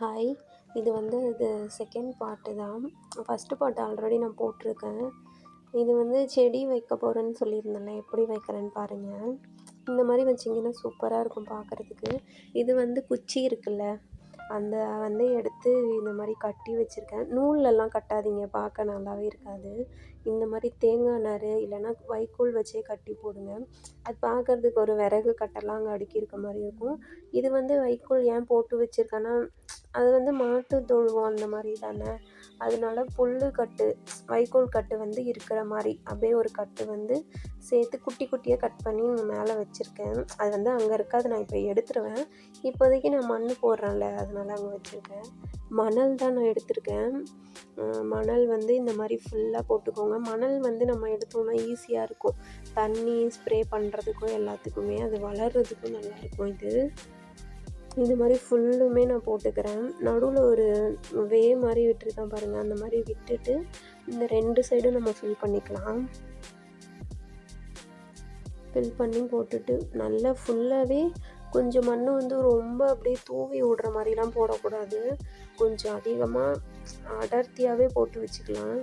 Hi இது வந்து இது செகண்ட் பார்ட்டு தான். ஃபஸ்ட்டு பார்ட் ஆல்ரெடி நான் போட்டிருக்கேன். இது வந்து செடி வைக்க போகிறேன்னு சொல்லியிருந்தேன்ல எப்படி வைக்கிறேன்னு பாருங்கள் இந்த மாதிரி வச்சிங்கன்னா சூப்பராக இருக்கும் பார்க்குறதுக்கு இது வந்து குச்சி இருக்குல்ல அந்த வந்து எடுத்து இந்த மாதிரி கட்டி வச்சுருக்கேன். நூல்லெல்லாம் கட்டாதீங்க பார்க்க நல்லாவே இருக்காது. இந்த மாதிரி தேங்காய் நார் இல்லைன்னா வைக்கோல் வச்சே கட்டி போடுங்க. அது பார்க்குறதுக்கு ஒரு விறகு கட்டெல்லாம் அங்கே அடுக்கி இருக்க மாதிரி இருக்கும். இது வந்து வைக்கோல் ஏன் போட்டு வச்சுருக்கேன்னா அது வந்து மாட்டு தொழுவோம் அந்த மாதிரி தானே. அதனால புல் கட்டு வைக்கோல் கட்டு வந்து இருக்கிற மாதிரி அப்படியே ஒரு கட்டு வந்து சேர்த்து குட்டி குட்டியாக கட் பண்ணி மேலே வச்சுருக்கேன். அது வந்து அங்கே இருக்காது நான் இப்போ எடுத்துருவேன். இப்போதைக்கு நான் மண் போடுறேன்ல அதனால அங்கே வச்சுருக்கேன். மணல் தான் நான் எடுத்திருக்கேன். மணல் வந்து இந்த மாதிரி ஃபுல்லாக போட்டுக்கோங்க. மணல் வந்து நம்ம எடுத்தோம்னா ஈஸியாக இருக்கும். தண்ணி ஸ்ப்ரே பண்ணுறதுக்கும் எல்லாத்துக்குமே அது வளர்கிறதுக்கும் நல்லாயிருக்கும் இது. இது மாதிரி ஃபுல்லுமே நான் போட்டுக்கிறேன். நடுவில் ஒரு வே மாதிரி விட்டுருக்கேன் பாருங்கள் அந்த மாதிரி விட்டுட்டு இந்த ரெண்டு சைடும் நம்ம ஃபில் பண்ணிக்கலாம். ஃபில் பண்ணி போட்டுட்டு நல்லா ஃபுல்லாகவே கொஞ்சம் மண் வந்து ரொம்ப அப்படியே தூவி விடுற மாதிரிலாம் போடக்கூடாது. கொஞ்சம் அதிகமாக அடர்த்தியாகவே போட்டு வச்சுக்கலாம்.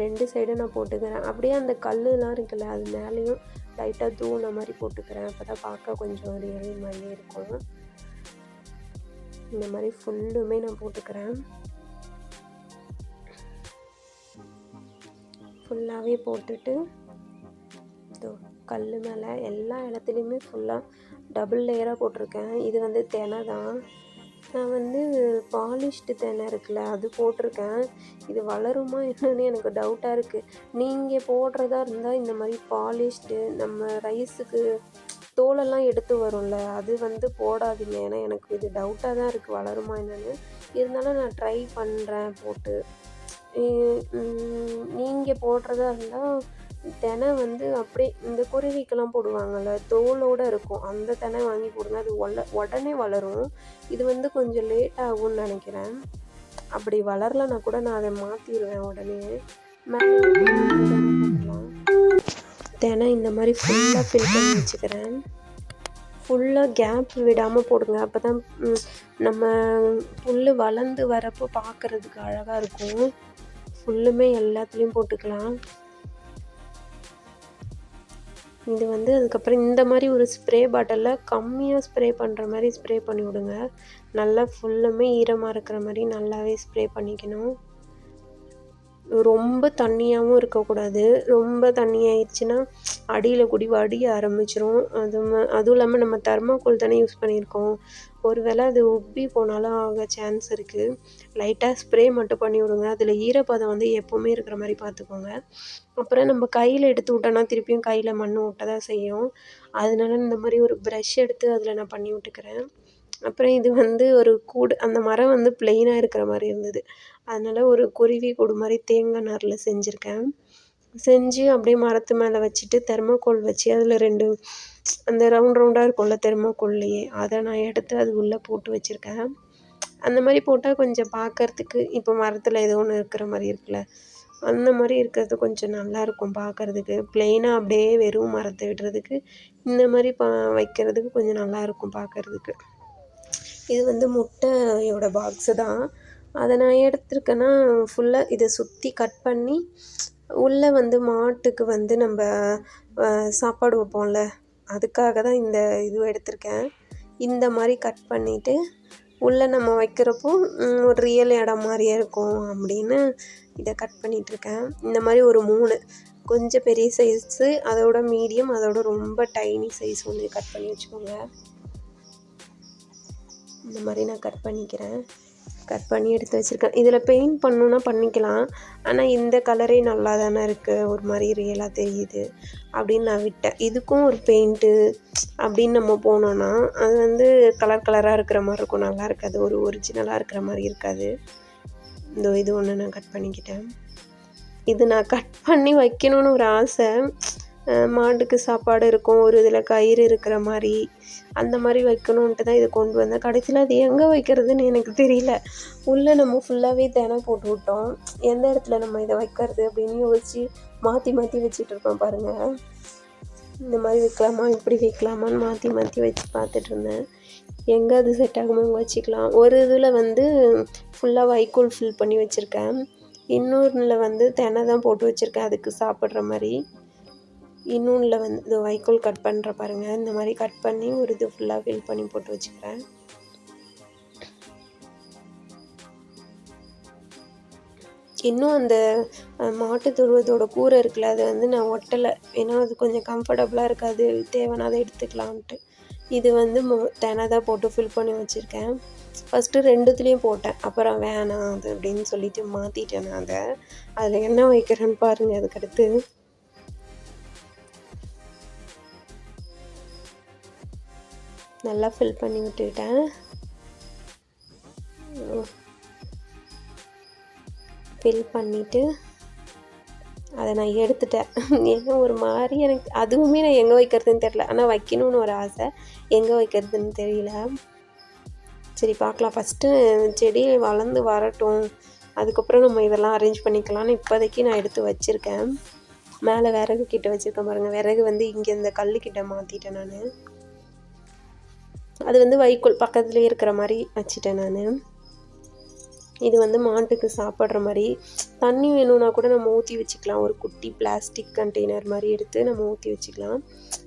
ரெண்டு சைடும் நான் போட்டுக்கிறேன். அப்படியே அந்த கல்லுலாம் இருக்குல்ல அது மேலேயும் லைட்டாக தூண மாதிரி போட்டுக்கிறேன். அப்போ தான் பார்க்க கொஞ்சம் ரியல் மாதிரியே இருக்கும். இந்த மாதிரி ஃபுல்லுமே நான் போட்டுக்கிறேன். ஃபுல்லாகவே போட்டுட்டு இதோ கல் மேலே எல்லா இடத்துலையுமே ஃபுல்லாக டபுள் லேயராக போட்டிருக்கேன். இது வந்து தினை தான். நான் வந்து பாலிஷ்டு தென்னை இருக்குல்ல அது போட்டிருக்கேன். இது வளருமா என்னன்னு எனக்கு டவுட்டாக இருக்குது நீங்கள் போடுறதா இருந்தால் இந்த மாதிரி பாலிஷ்டு நம்ம ரைஸுக்கு தோலெல்லாம் எடுத்து வரும்ல அது வந்து போடாதீங்க. ஏன்னா எனக்கு இது டவுட்டாக தான் இருக்குது வளருமா என்னென்னு. இருந்தாலும் நான் ட்ரை பண்ணுறேன் போட்டு. நீங்கள் போடுறதா இருந்தால் தினை வந்து அப்படியே இந்த குருவிக்கெல்லாம் போடுவாங்கள்ல தோலோடு இருக்கும். அந்த தினை வாங்கி போடுங்க அது உல உடனே வளரும். இது வந்து கொஞ்சம் லேட் ஆகும்னு நினைக்கிறேன். அப்படி வளரலன்னா கூட நான் அதை மாற்றிடுவேன் உடனே. தினை இந்த மாதிரி ஃபுல்லாக ஃபில் பண்ணி வச்சுக்கிறேன். ஃபுல்லாக கேப் விடாமல் போடுங்க. அப்போ தான் நம்ம புல் வளர்ந்து வரப்போ பார்க்குறதுக்கு அழகாக இருக்கும். ஃபுல்லுமே எல்லாத்துலேயும் போட்டுக்கலாம். இது வந்து அதுக்கப்புறம் இந்த மாதிரி ஒரு ஸ்ப்ரே பாட்டிலில் கம்மியாக ஸ்ப்ரே பண்ணுற மாதிரி ஸ்ப்ரே பண்ணி விடுங்க. நல்லா ஃபுல்லுமே ஈரமாக இருக்கிற மாதிரி நல்லாவே ஸ்ப்ரே பண்ணிக்கணும். ரொம்ப தண்ணியாகவும் இருக்கக்கூடாது. ரொம்ப தண்ணி ஆயிடுச்சுன்னா அடியில் கூடி வடிய ஆரம்பிச்சிரும். அது அதுவும் இல்லாமல் நம்ம தர்மாக்கோல் தானே யூஸ் பண்ணியிருக்கோம். ஒரு வேளை அது உப்பி போனாலும் ஆக சான்ஸ் இருக்குது லைட்டாக ஸ்ப்ரே மட்டும் பண்ணி விடுங்க. அதில் ஈரப்பதம் வந்து எப்போவுமே இருக்கிற மாதிரி பார்த்துக்கோங்க. அப்புறம் நம்ம கையில் எடுத்து விட்டோன்னா திருப்பியும் கையில் மண் ஒட்ட தான் செய்யும். அதனால இந்த மாதிரி ஒரு ப்ரஷ் எடுத்து அதில் நான் பண்ணி விட்டுக்கிறேன். அப்புறம் இது வந்து ஒரு கூடு அந்த மரம் வந்து பிளெயினாக இருக்கிற மாதிரி இருந்தது. அதனால் ஒரு குருவி கூடு மாதிரி தேங்காய் நாரில் செஞ்சுருக்கேன். செஞ்சு அப்படியே மரத்து மேலே வச்சுட்டு தெர்மாக்கோல் வச்சு அதில் ரெண்டு அந்த ரவுண்ட் ரவுண்டாக இருக்கும்ல தெர்மாக்கோல்லையே அதை நான் எடுத்து அது உள்ளே போட்டு வச்சுருக்கேன். அந்த மாதிரி போட்டால் கொஞ்சம் பார்க்கறதுக்கு இப்போ மரத்தில் ஏதோ ஒன்று இருக்கிற மாதிரி இருக்குல்ல அந்த மாதிரி இருக்கிறது கொஞ்சம் நல்லாயிருக்கும் பார்க்கறதுக்கு ப்ளெயினாக அப்படியே வெறும் மரத்தை விடுறதுக்கு இந்த மாதிரி பா வைக்கிறதுக்கு கொஞ்சம் நல்லாயிருக்கும் பார்க்கறதுக்கு இது வந்து முட்டையோட பாக்ஸு தான். அதை நான் எடுத்திருக்கேன்னா ஃபுல்லாக இதை சுற்றி கட் பண்ணி உள்ளே வந்து மாட்டுக்கு வந்து நம்ம சாப்பாடு வைப்போம்ல. அதுக்காக தான் இந்த இது எடுத்திருக்கேன். இந்த மாதிரி கட் பண்ணிவிட்டு உள்ளே நம்ம வைக்கிறப்போ ஒரு ரியல் இடம் மாதிரியே இருக்கும் அப்படின்னு இதை கட் பண்ணிகிட்ருக்கேன் இந்த மாதிரி ஒரு மூணு கொஞ்சம் பெரிய சைஸு அதோட மீடியம் அதோட ரொம்ப டைனி சைஸ் ஒன்று கட் பண்ணி வச்சுக்கோங்க. இந்த மாதிரி நான் கட் பண்ணிக்கிறேன். கட் பண்ணி எடுத்து வச்சுருக்கேன். இதில் பெயிண்ட் பண்ணணுன்னா பண்ணிக்கலாம். ஆனால் இந்த கலரே நல்லா தானே இருக்குது ஒரு மாதிரி ரியலாக தெரியுது. அப்படின்னு நான் விட்டேன். இதுக்கும் ஒரு பெயிண்ட்டு அப்படின்னு நம்ம போனோன்னா அது வந்து கலர் கலராக இருக்கிற மாதிரி இருக்கும். நல்லா இருக்காது. ஒரு ஒரிஜினலாக இருக்கிற மாதிரி இருக்காது. இந்த இது ஒன்று நான் கட் பண்ணிக்கிட்டேன். இது நான் கட் பண்ணி வைக்கணும்னு ஒரு ஆசை. மாட்டுக்கு சாப்பாடு இருக்கும் ஒரு இதில் கயிறு இருக்கிற மாதிரி அந்த மாதிரி வைக்கணுன்ட்டு தான் இதை கொண்டு வந்தேன். கடைசியில் அது எங்கே வைக்கிறதுன்னு எனக்கு தெரியல. உள்ளே நம்ம ஃபுல்லாகவே தினம் போட்டு விட்டோம். எந்த இடத்துல நம்ம இதை வைக்கிறது அப்படின்னு யோசித்து மாற்றி மாற்றி வச்சுட்டு இருக்கோம் பாருங்கள் இந்த மாதிரி வைக்கலாமா இப்படி வைக்கலாமான்னு மாற்றி மாற்றி வச்சு பார்த்துட்டு இருந்தேன். எங்கே அது செட் ஆகுமோ அங்கே வச்சுக்கலாம். ஒரு இதில் வந்து ஃபுல்லாக வைக்கோல் ஃபில் பண்ணி வச்சுருக்கேன். இன்னொன்றில் வந்து தினை தான் போட்டு வச்சுருக்கேன் அதுக்கு சாப்பிட்ற மாதிரி இன்னொன்றில் வந்து இது வைக்கோல் கட் பண்ணுற பாருங்கள் இந்த மாதிரி கட் பண்ணி ஒரு இது ஃபுல்லாக ஃபில் பண்ணி போட்டு வச்சுக்கிறேன். இன்னும் அந்த மாட்டு துருவத்தோட கூரை இருக்குல்ல அது வந்து நான் ஒட்டலை. ஏன்னா அது கொஞ்சம் கம்ஃபர்டபுளாக இருக்காது. தேவைன்னா அதை எடுத்துக்கலான்ட்டு இது வந்து தெனை தான் போட்டு ஃபில் பண்ணி வச்சுருக்கேன். ஃபஸ்ட்டு ரெண்டுத்துலேயும் போட்டேன். அப்புறம் வேணாம் அது அப்படின்னு சொல்லிட்டு மாற்றிட்டேன் நான் அதை அதில் என்ன வைக்கிறேன்னு பாருங்கள் அதுக்கடுத்து. நல்லா ஃபில் பண்ணி விட்டுக்கிட்டேன் ஃபில் பண்ணிவிட்டு அதை நான் எடுத்துட்டேன். ஏன்னா ஒரு மாதிரி எனக்கு அதுவுமே நான் எங்கே வைக்கிறதுன்னு தெரில ஆனால் வைக்கணும்னு ஒரு ஆசை. எங்கே வைக்கிறதுன்னு தெரியல. சரி பார்க்கலாம். ஃபஸ்ட்டு செடி வளர்ந்து வரட்டும். அதுக்கப்புறம் நம்ம இதெல்லாம் அரேஞ்ச் பண்ணிக்கலாம்னு இப்போதைக்கு நான் எடுத்து வச்சுருக்கேன். மேலே விறகு கிட்ட வச்சுருக்கேன் பாருங்கள் விறகு வந்து இங்கே இந்த கல்லுக்கிட்ட மாற்றிட்டேன் நான். அது வந்து வைக்கோல் பக்கத்துலேயே இருக்கிற மாதிரி வச்சுட்டேன் நான். இது வந்து மாட்டுக்கு சாப்பிட்ற மாதிரி. தண்ணி வேணும்னா கூட நம்ம ஊற்றி வச்சுக்கலாம். ஒரு குட்டி பிளாஸ்டிக் கண்டெய்னர் மாதிரி எடுத்து நம்ம ஊற்றி வச்சுக்கலாம்.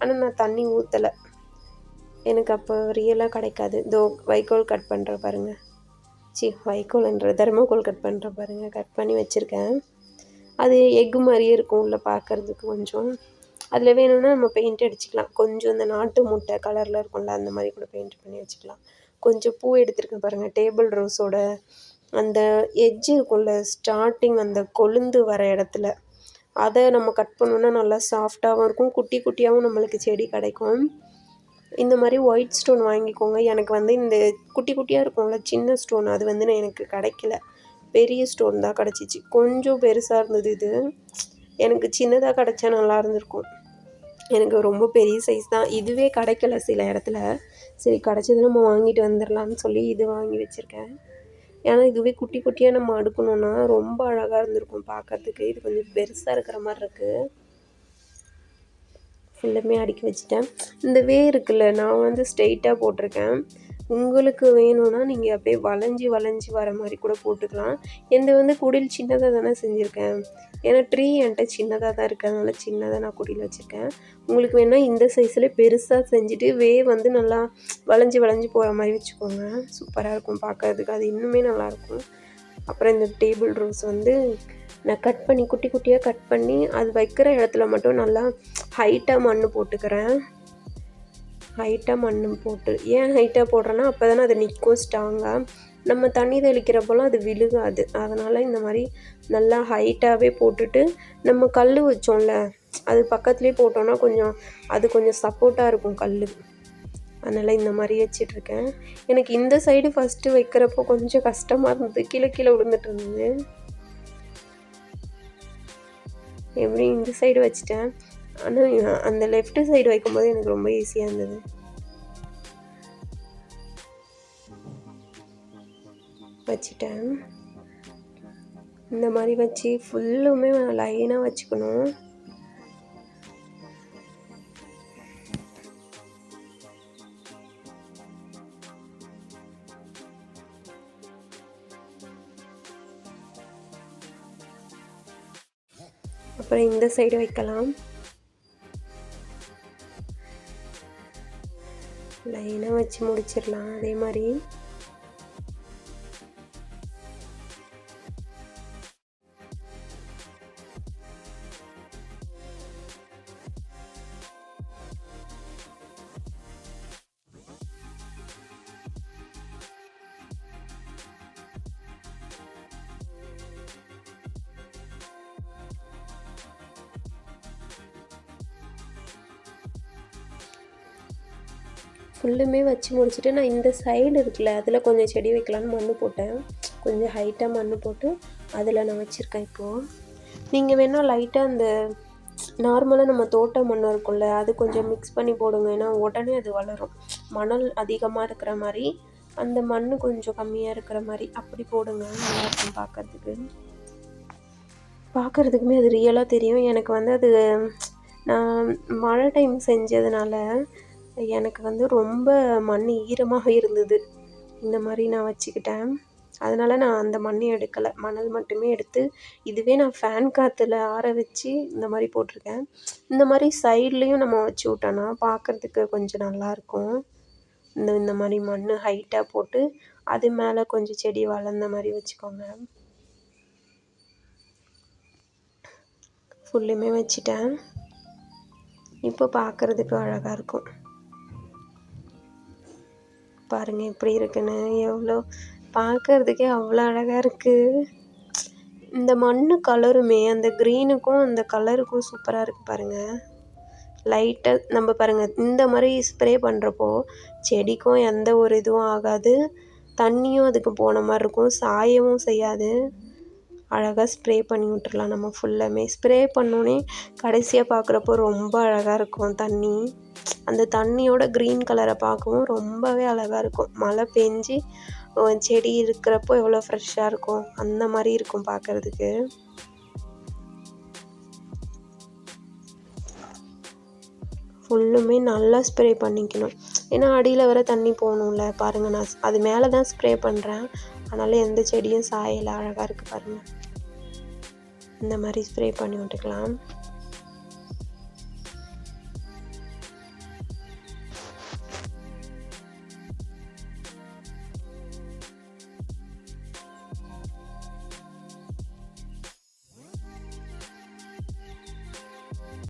ஆனால் நான் தண்ணி ஊற்றலை எனக்கு அப்போ ரியலாக கிடைக்காது. தோ வைக்கோல் கட் பண்ணுற பாருங்கள் சி வைக்கோல்ன்ற தர்மக்கோல் கட் பண்ணுற பாருங்கள் கட் பண்ணி வச்சுருக்கேன். அது எக்கு மாதிரியே இருக்கும் உள்ள பார்க்குறதுக்கு கொஞ்சம். அதில் வேணும்னா நம்ம பெயிண்ட் அடிச்சுக்கலாம். கொஞ்சம் இந்த நாட்டு முட்டை கலரில் இருக்கும்ல அந்த மாதிரி கூட பெயிண்ட் பண்ணி வச்சுக்கலாம். கொஞ்சம் பூ எடுத்துருக்கேன் பாருங்கள் டேபிள் ரோஸோட அந்த எட்ஜ் இருக்கும்ல ஸ்டார்டிங் அந்த கொழுந்து வர இடத்துல. அதை நம்ம கட் பண்ணோன்னா நல்லா சாஃப்டாகவும் இருக்கும். குட்டி குட்டியாகவும் நம்மளுக்கு செடி கிடைக்கும். இந்த மாதிரி ஒயிட் ஸ்டோன் வாங்கிக்கோங்க. எனக்கு வந்து இந்த குட்டி குட்டியாக இருக்கும்ல சின்ன ஸ்டோன் அது வந்து எனக்கு கிடைக்கல. பெரிய ஸ்டோன் தான் கிடச்சிச்சு. கொஞ்சம் பெருசாக இருந்தது இது. எனக்கு சின்னதாக கிடச்சா நல்லா இருந்திருக்கும். எனக்கு ரொம்ப பெரிய சைஸ் தான். இதுவே கிடைக்கல சில இடத்துல. சரி கிடச்சது நம்ம வாங்கிட்டு வந்துடலான்னு சொல்லி இது வாங்கி வச்சுருக்கேன். ஏன்னா இதுவே குட்டி குட்டியாக நம்ம அடுக்கணுன்னா ரொம்ப அழகாக இருந்திருக்கும் பார்க்கறதுக்கு இது கொஞ்சம் பெருசாக இருக்கிற மாதிரி இருக்குது ஃபுல்லுமே அடுக்கி வச்சுட்டேன். இந்த வே இருக்குல்ல நான் வந்து ஸ்ட்ரெயிட்டாக போட்டிருக்கேன். உங்களுக்கு வேணும்னா நீங்கள் அப்படியே வளைஞ்சி வளைஞ்சி வர மாதிரி கூட போட்டுக்கலாம். எந்த வந்து குடில் சின்னதாக தானே செஞ்சுருக்கேன். ஏன்னா ட்ரீ என்கிட்ட சின்னதாக தான் இருக்கிறதுனால அதனால் சின்னதாக நான் குடியில் வச்சுருக்கேன். உங்களுக்கு வேணால் இந்த சைஸில் பெருசாக செஞ்சுட்டு வே வந்து நல்லா வளைஞ்சி வளைஞ்சி போகிற மாதிரி வச்சுக்கோங்க. சூப்பராக இருக்கும் பார்க்கறதுக்கு அது இன்னுமே நல்லாயிருக்கும் அப்புறம் இந்த டேபிள் ரோஸ் வந்து நான் கட் பண்ணி குட்டி குட்டியாக கட் பண்ணி அது வைக்கிற இடத்துல மட்டும் நல்லா ஹைட்டாக மண் போட்டுக்கிறேன். ஹைட்டாக மண் போட்டு. ஏன் ஹைட்டாக போடுறேன்னா அப்போ தானே அது நிற்கும் ஸ்ட்ராங்காக நம்ம தண்ணி தெளிக்கிறப்போலாம் அது விழுகாது. அதனால் இந்த மாதிரி நல்லா ஹைட்டாகவே போட்டுட்டு நம்ம கல் வச்சோம்ல அது பக்கத்துலேயே போட்டோன்னா கொஞ்சம் அது கொஞ்சம் சப்போர்ட்டாக இருக்கும் கல் அதனால் இந்த மாதிரி வச்சிட்ருக்கேன். எனக்கு இந்த சைடு ஃபஸ்ட்டு வைக்கிறப்போ கொஞ்சம் கஷ்டமாக இருந்தது. கீழே கீழே விழுந்துட்டு இருந்தது. எப்படி இந்த சைடு வச்சுட்டேன்? ஆனால் அந்த லெஃப்ட் சைடு வைக்கும்போது எனக்கு ரொம்ப ஈஸியாக இருந்தது. வச்சுட்டேன். இந்த மாதிரி வச்சு ஃபுல்லுமே லைனாக வச்சுக்கணும். அப்புறம் இந்த சைடு வைக்கலாம். வச்சு முடிச்சிடலாம். அதே மாதிரி ஃபுல்லுமே வச்சு முடிச்சுட்டு நான் இந்த சைடு இருக்குல்ல அதில் கொஞ்சம் செடி வைக்கலான்னு மண் போட்டேன். கொஞ்சம் ஹைட்டாக மண் போட்டு அதில் நான் வச்சுருக்கேன் இப்போது நீங்கள் வேணால் லைட்டாக அந்த நார்மலாக நம்ம தோட்ட மண் இருக்கும்ல அது கொஞ்சம் மிக்ஸ் பண்ணி போடுங்க. ஏன்னா உடனே அது வளரும். மணல் அதிகமாக இருக்கிற மாதிரி அந்த மண் கொஞ்சம் கம்மியாக இருக்கிற மாதிரி அப்படி போடுங்க. நல்லாயிருக்கும் பார்க்குறதுக்கு பார்க்குறதுக்குமே அது ரியலாக தெரியும். எனக்கு வந்து அது நான் மழை டைம் செஞ்சதுனால எனக்கு வந்து ரொம்ப மண் ஈரமாக இருந்தது. இந்த மாதிரி நான் வச்சுக்கிட்டேன். அதனால் நான் அந்த மண்ணை எடுக்கலை. மணல் மட்டுமே எடுத்து இதுவே நான் ஃபேன் காற்றுல ஆற வச்சு இந்த மாதிரி போட்டிருக்கேன். இந்த மாதிரி சைட்லேயும் நம்ம வச்சு விட்டோன்னா பார்க்குறதுக்கு கொஞ்சம் நல்லாயிருக்கும் இந்த இந்த மாதிரி மண் ஹைட்டாக போட்டு அது மேலே கொஞ்சம் செடி வளர்ந்த மாதிரி வச்சுக்கோங்க. ஃபுல்லுமே வச்சிட்டேன். இப்போ பார்க்குறதுக்கு அழகாக இருக்கும். பாருங்கள் எப்படி இருக்குன்னு. எவ்வளோ பார்க்கறதுக்கே அவ்வளோ அழகாக இருக்குது இந்த மண் கலருமே அந்த க்ரீனுக்கும் அந்த கலருக்கும் சூப்பராக இருக்குது பாருங்கள் லைட்டாக நம்ம பாருங்கள் இந்த மாதிரி ஸ்ப்ரே பண்ணுறப்போ செடிக்கும் எந்த ஒரு இதுவும் ஆகாது. தண்ணியும் அதுக்கு போன மாதிரி இருக்கும். சாயவும் செய்யாது. அழகாக ஸ்ப்ரே பண்ணி விட்டுறலாம். நம்ம ஃபுல்லாமே ஸ்ப்ரே பண்ணோன்னே கடைசியாக பார்க்குறப்போ ரொம்ப அழகாக இருக்கும் தண்ணி. அந்த தண்ணியோட க்ரீன் கலரை பார்க்கவும் ரொம்பவே அழகாக இருக்கும். மழை பெஞ்சு செடி இருக்கிறப்போ எவ்வளோ ஃப்ரெஷ்ஷாக இருக்கும். அந்த மாதிரி இருக்கும் பார்க்குறதுக்கு ஃபுல்லுமே நல்லா ஸ்ப்ரே பண்ணிக்கணும். ஏன்னா அடியில் வர தண்ணி போகணும்ல. பாருங்கள் நான் அது மேலே தான் ஸ்ப்ரே பண்ணுறேன் அதனால் எந்த செடியும் சாயலை. அழகாக இருக்குது பாருங்கள் இந்த மாதிரி ஸ்ப்ரே பண்ணி விட்டுக்கலாம்.